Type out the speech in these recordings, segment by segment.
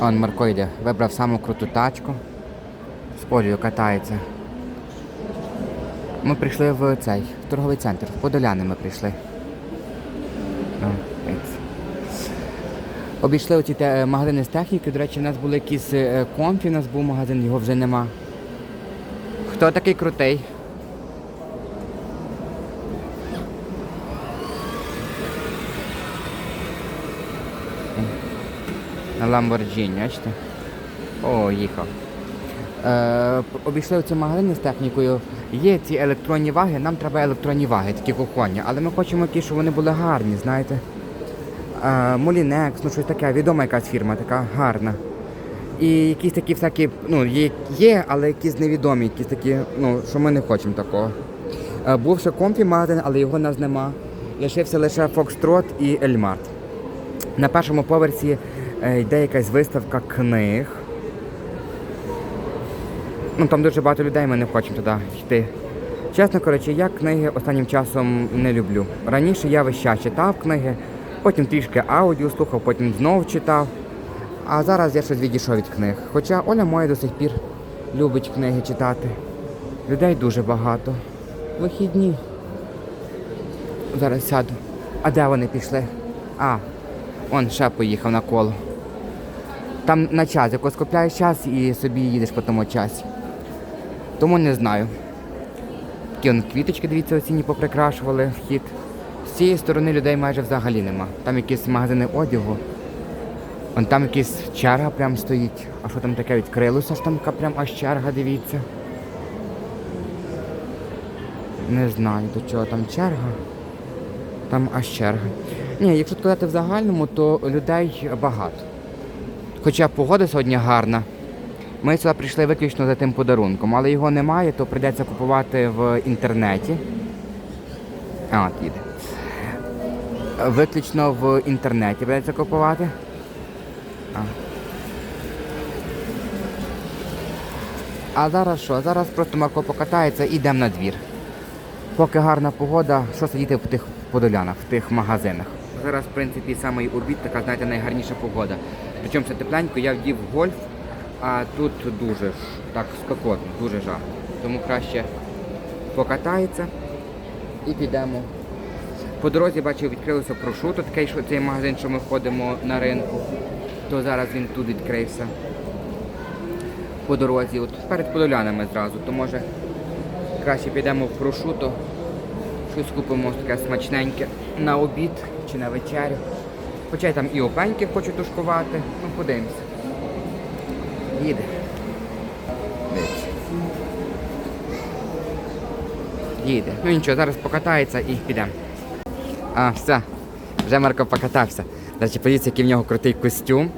Он Марко йде, вибрав саму круту тачку. З Олею катається. Ми прийшли в цей в торговий центр. В Подоляни ми прийшли. Ну. Обійшли оці те, магазини з техніки. До речі, у нас були якісь е, комфі, у нас був магазин, його вже нема. Хто такий крутий? На Lamborghini, бачите? О, їхав. Е, обійшли ці магазини з технікою. Є ці електронні ваги, нам треба електронні ваги, такі кухонні, але ми хочемо ті, щоб вони були гарні, знаєте. Е, Молінекс, ну щось таке, відома якась фірма, така гарна. І якісь такі всякі, ну, є, є, але якісь невідомі, якісь такі, ну, що ми не хочемо такого. Е, був ще комфі магазин, але його в нас нема. Лишився лише Фокстрот і Ельмарт. На першому поверсі йде якась виставка книг. Ну там дуже багато людей, ми не хочемо туди йти. Чесно коротше, я книги останнім часом не люблю. Раніше я весь час читав книги, потім трішки аудіо слухав, потім знов читав. А зараз я щось відійшов від книг. Хоча Оля моя до сих пір любить книги читати. Людей дуже багато. Вихідні. Зараз сяду. А де вони пішли? А, он ще поїхав на коло. Там на час, якось купляєш час і собі їдеш по тому часі. Тому не знаю. Такі он квіточки, дивіться, осінні поприкрашували вхід. З цієї сторони людей майже взагалі нема. Там якісь магазини одягу. Вон там якась черга прям стоїть. А що там таке відкрилося? Ж там прям аж черга, дивіться. Не знаю, до чого там черга. Там аж черга. Ні, якщо сказати в загальному, то людей багато. Хоча погода сьогодні гарна. Ми сюди прийшли виключно за тим подарунком, але його немає, то прийдеться купувати в інтернеті. А, от їде. Виключно в інтернеті прийдеться купувати. А. а зараз що? Зараз просто Марко покатається і йдемо на двір. Поки гарна погода, що сидіти в тих подолянах, в тих магазинах. Зараз, в принципі, самий обід, така, знаєте, найгарніша погода. Причому все тепленько, я вдів гольф, а тут дуже так спекотно, дуже жарко. Тому краще покатається і підемо. По дорозі бачив, відкрилося прошуто, такий що цей магазин, що ми ходимо на ринку, то зараз він тут відкрився. По дорозі, от перед подолянами зразу, то може краще підемо в прошуто, щось купимо таке смачненьке на обід чи на вечерю. Хоча я там і опеньки хочу тушкувати, ну подивимося. Їде. Їде. Ну нічого, зараз покатається і підемо. А, все. Вже Марко покатався. Речі, подивіться, який в нього крутий костюм.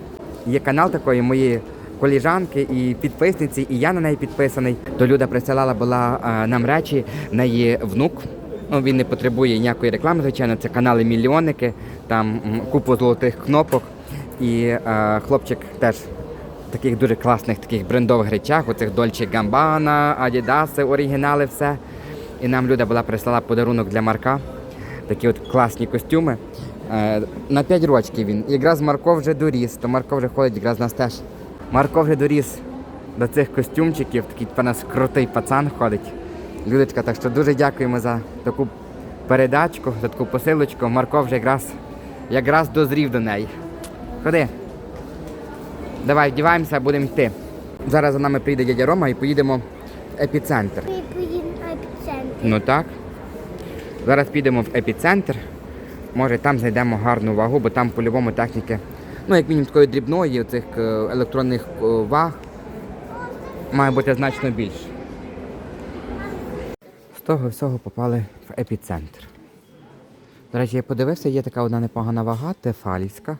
Є канал такої моєї коліжанки і підписниці, і я на неї підписаний. То Люда присилала була а, нам речі, в неї внук. Ну, він не потребує ніякої реклами, звичайно, це канали мільйонники, там купу золотих кнопок. І е, хлопчик теж в таких дуже класних таких брендових речах, оцих Dolce Gabbana, Adidas, оригінали, все. І нам Люда була прислала подарунок для Марка. Такі от класні костюми. Е, на 5 років він. Якраз Марко вже доріс, то Марко вже ходить якраз нас теж. Марко вже доріс до цих костюмчиків, такий типу, нас крутий пацан ходить. Людочка, так що дуже дякуємо за таку передачку, за таку посилочку. Марко вже якраз, якраз дозрів до неї. Ходи. Давай, вдіваємося, будемо йти. Зараз за нами прийде дядя Рома і поїдемо в епіцентр. Ми поїдемо на епіцентр. Ну так. Зараз підемо в епіцентр. Може там знайдемо гарну вагу, бо там по-любому техніки, ну як мінімум такої дрібної, цих електронних е, ваг має бути значно більше. Того всього попали в епіцентр. До речі, я подивився, є така одна непогана вага, тефалівська.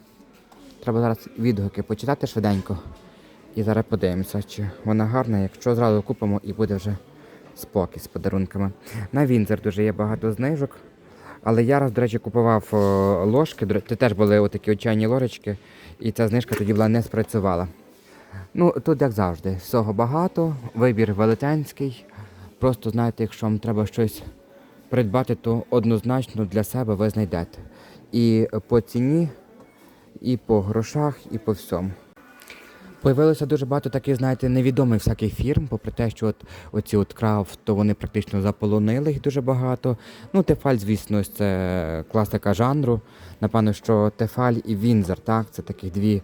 Треба зараз відгуки почитати швиденько. І зараз подивимося, чи вона гарна, якщо зразу купимо і буде вже спокій з подарунками. На Вінзер дуже є багато знижок. Але я раз, до речі, купував ложки, до це теж були отакі чайні ложечки, і ця знижка тоді була не спрацювала. Ну, тут, як завжди, всього багато, вибір велетенський. Просто знаєте, якщо вам треба щось придбати, то однозначно для себе ви знайдете. І по ціні, і по грошах, і по всьому. Появилося дуже багато таких, знаєте, невідомих всяких фірм, попри те, що от оці от крафт, то вони практично заполонили їх дуже багато. Ну, Тефаль, звісно, це класика жанру. Напевно, що Тефаль і Вінзер, так, це такі дві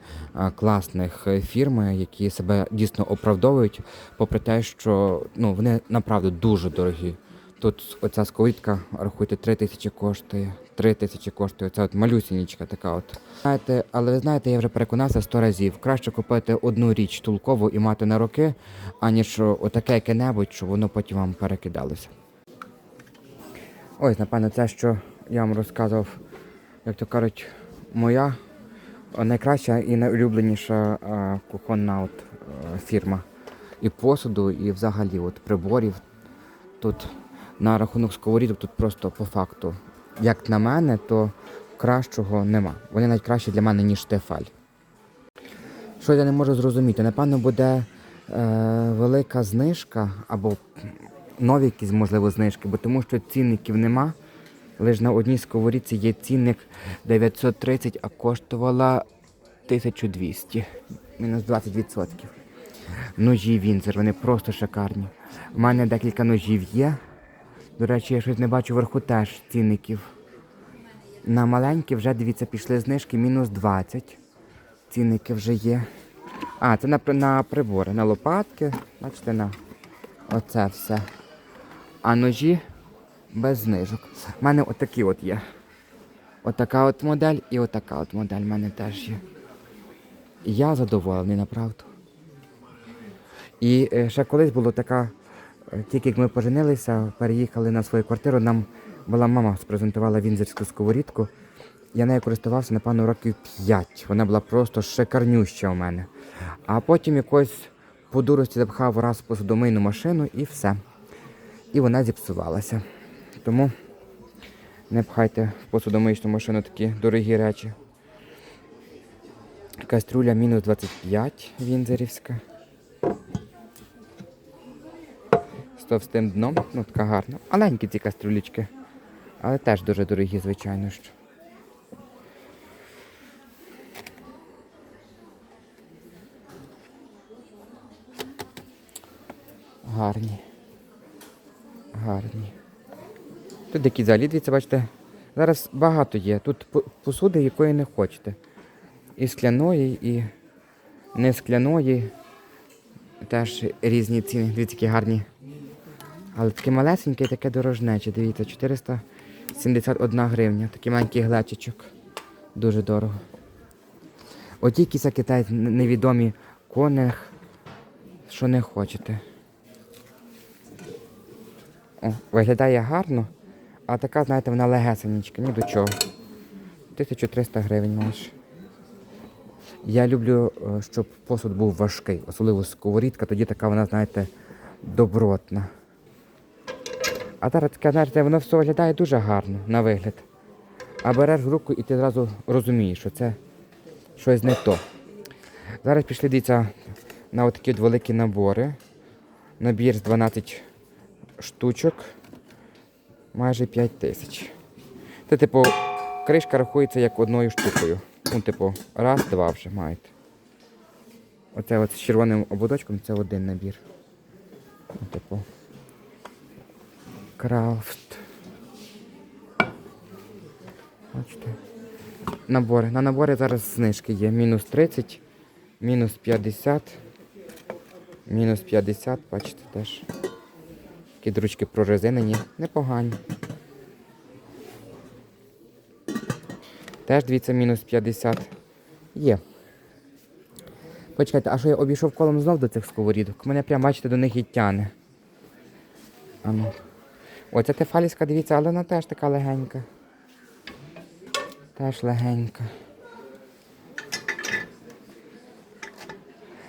класних фірми, які себе дійсно оправдовують, попри те, що ну, вони направду дуже дорогі. Тут оця сковорідка, рахуйте, 3 тисячі коштує. 3 тисячі коштує. Це от малюсінічка така от. Знаєте, але ви знаєте, я вже переконався сто разів. Краще купити одну річ тулкову і мати на роки, аніж отаке яке-небудь, щоб воно потім вам перекидалося. Ось, напевно, це, що я вам розказував, як то кажуть, моя найкраща і найулюбленіша кухонна от, фірма. І посуду, і взагалі от, приборів. Тут на рахунок сковорідок тут просто по факту. Як на мене, то кращого нема. Вони навіть кращі для мене, ніж Тефаль. Що я не можу зрозуміти? Напевно, буде е, велика знижка або нові якісь, можливо, знижки, бо тому що цінників нема. Лише на одній сковорідці є цінник 930, а коштувала 1200. Мінус 20%. Ножі Вінзер, вони просто шикарні. У мене декілька ножів є. До речі, я щось не бачу вверху теж цінників. На маленькі вже, дивіться, пішли знижки мінус 20. Цінники вже є. А, це на, на прибори, на лопатки. Бачите, на оце все. А ножі без знижок. У мене отакі от є. Отака от модель і отака от модель в мене теж є. Я задоволений, направду. І е, ще колись було така, тільки як ми поженилися, переїхали на свою квартиру, нам була мама спрезентувала вінзерську сковорідку. Я нею користувався, напевно, років 5. Вона була просто шикарнюща у мене. А потім якось по дурості запхав раз посудомийну машину і все. І вона зіпсувалася. Тому не пхайте в посудомиючну машину такі дорогі речі. Каструля мінус 25 вінзерівська. Товстим дном, ну така гарна. Маленькі ці каструлічки. Але теж дуже дорогі, звичайно що. Гарні. Гарні. Тут такі взагалі, дивіться, бачите, зараз багато є. Тут посуди, якої не хочете. І скляної, і не скляної. Теж різні ціни. Дивіться, які гарні. Але таке малесеньке таке дорожнече. Дивіться, 471 гривня. Такий маленький глечичок. Дуже дорого. Оті якісь китайці невідомі конех, що не хочете. О, виглядає гарно, а така, знаєте, вона легесенечка, ні до чого. 1300 гривень маєш. Я люблю, е, щоб посуд був важкий, особливо сковорідка, тоді така вона, знаєте, добротна. А зараз таке, воно все виглядає дуже гарно на вигляд. А береш в руку і ти одразу розумієш, що це щось не то. Зараз пішли дивіться на отакі от великі набори. Набір з 12 штучок. Майже 5 тисяч. Це, типу, кришка рахується як одною штукою. Ну, типу, раз, два вже маєте. Оце от з червоним ободочком це один набір. Ну, типу. Крафт. Бачите. Набори. На набори зараз знижки є. Мінус 30, мінус 50, мінус 50, бачите теж. Такі дручки прорезинені, непогані. Теж дивіться, мінус 50. Є. Почекайте, а що я обійшов колом знов до цих сковорідок? Мене прям, бачите, до них і тяне. Ану. Оця тефаліська, дивіться, але вона теж така легенька. Теж легенька.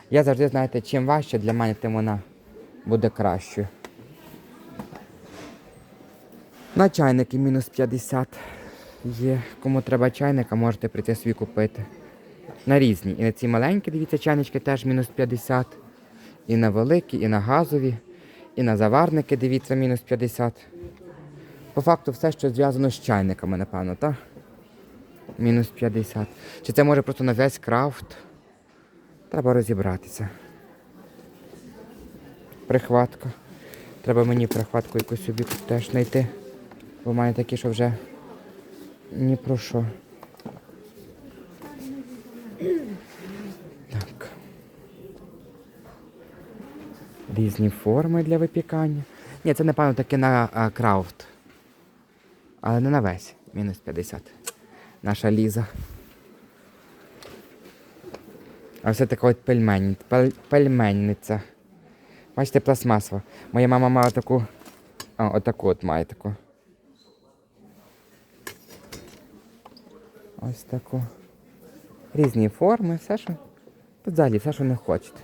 Я завжди, знаєте, чим важче для мене, тим вона буде кращою. На чайники мінус 50 є. Кому треба чайника, можете прийти свій купити. На різні. І на ці маленькі, дивіться, чайнички теж мінус 50. І на великі, і на газові, і на заварники, дивіться, мінус 50. По факту все, що зв'язано з чайниками, напевно, так? Мінус 50. Чи це може просто на весь крафт? Треба розібратися. Прихватка. Треба мені прихватку якусь собі теж знайти. Бо мене такі, що вже ні про що. Різні форми для випікання. Ні, це напевно таки на а, крафт. Але не на весь. Мінус 50. Наша ліза. А все така от пельмень, пель, пельменниця. Бачите, пластмасова. Моя мама мала таку. А, отаку от має таку. Ось таку. Різні форми, все, що. Тут взагалі все, що не хочете.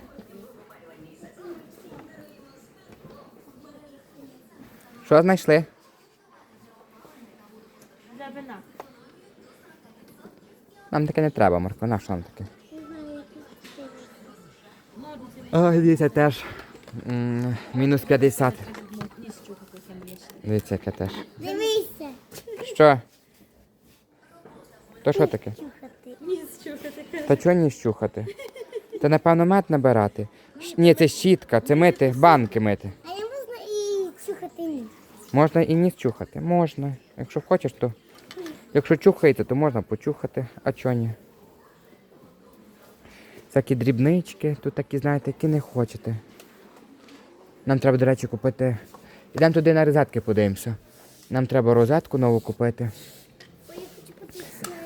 Що знайшли? Для вина. Нам таке не треба, Марко, на що нам таке? Ой, дивіться, теж. м, Мінус 50. Дивіться, яке теж. Дивися. Що? То що таке? Чухати. Та чого ні щухати? Та напевно мед набирати. Щ- Ні, це щітка, це мити, банки мити. А не можна і чухати ніс. Можна і ніс чухати? Можна. Якщо хочеш, то. Якщо чухаєте, то можна почухати, а чого ні? Всякі дрібнички, тут такі, знаєте, які не хочете. Нам треба, до речі, купити. Ідемо туди на розетки подивимося. Нам треба розетку нову купити.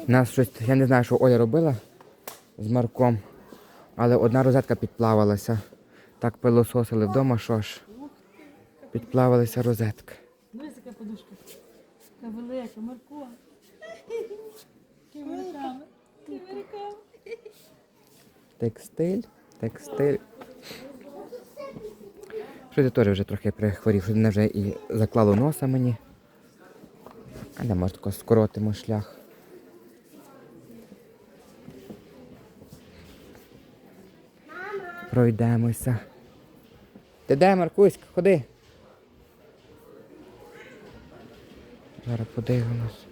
Нас щось, я не знаю, що Оля робила з Марком, але одна розетка підплавалася. Так пилососили вдома, що ж. Підплавалася розетка. Така велика, Марко. Якими руками. Текстиль, текстиль. Щось я теж вже трохи прихворів, що мене вже і заклало носа мені. А не може тако скоротимо шлях. Пройдемося. Ти де, Маркуська, ходи. Зараз подивимось.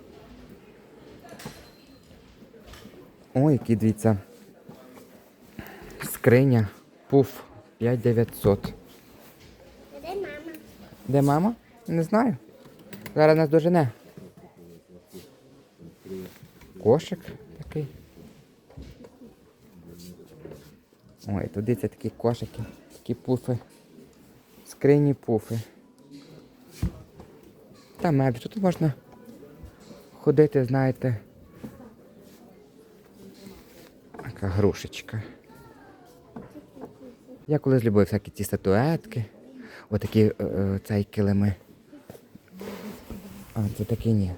Ой, який дивіться. Скриня, пуф, 5900. Де мама? Де мама? Не знаю. Зараз нас дожене. Кошик такий. Ой, туди це такі кошики, такі пуфи. Скрині пуфи. Та мебель, тут можна ходити, знаєте. Така грушечка. Я колись любив всякі ці статуетки. Отакі е, е, цей килими. А, це такий ні.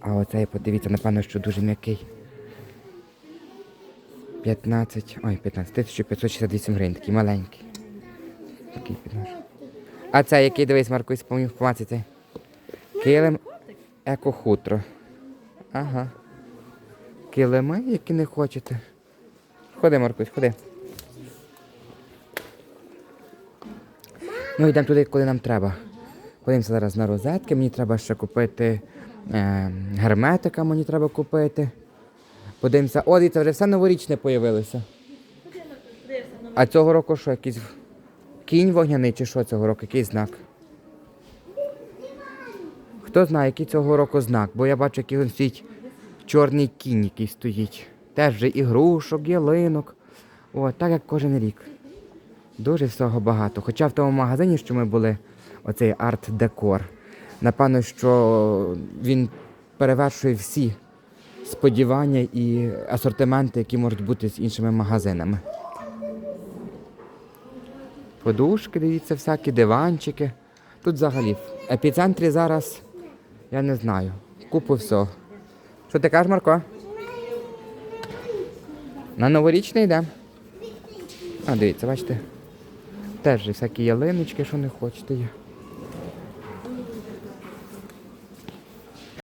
А оцей, подивіться, напевно, що дуже м'який. 15, ой, 15, 1568 гривень, такий маленький. Такий 15. А це який, дивись, Маркусь, по інформації цей. Килим екохутро. Ага. Килими, які не хочете. Ходи, Маркусь, ходи. Ну, йдемо туди, куди нам треба. Подивимося зараз на розетки. Мені треба ще купити е, герметика, мені треба купити. Подивимося. О, дивіться, вже все новорічне появилося. А цього року що, якийсь кінь вогняний чи що цього року? Який знак? Хто знає, який цього року знак? Бо я бачу, який він стоїть чорний кінь, який стоїть. Теж вже ігрушок, ялинок. О, так як кожен рік. Дуже всього багато. Хоча в тому магазині, що ми були, оцей арт-декор, напевно, що він перевершує всі сподівання і асортименти, які можуть бути з іншими магазинами. Подушки, дивіться, всякі диванчики. Тут взагалі в епіцентрі зараз, я не знаю, купу всього. Що ти кажеш, Марко? На новорічний йдемо. А, дивіться, бачите. Теж всякі ялиночки, що не хочете.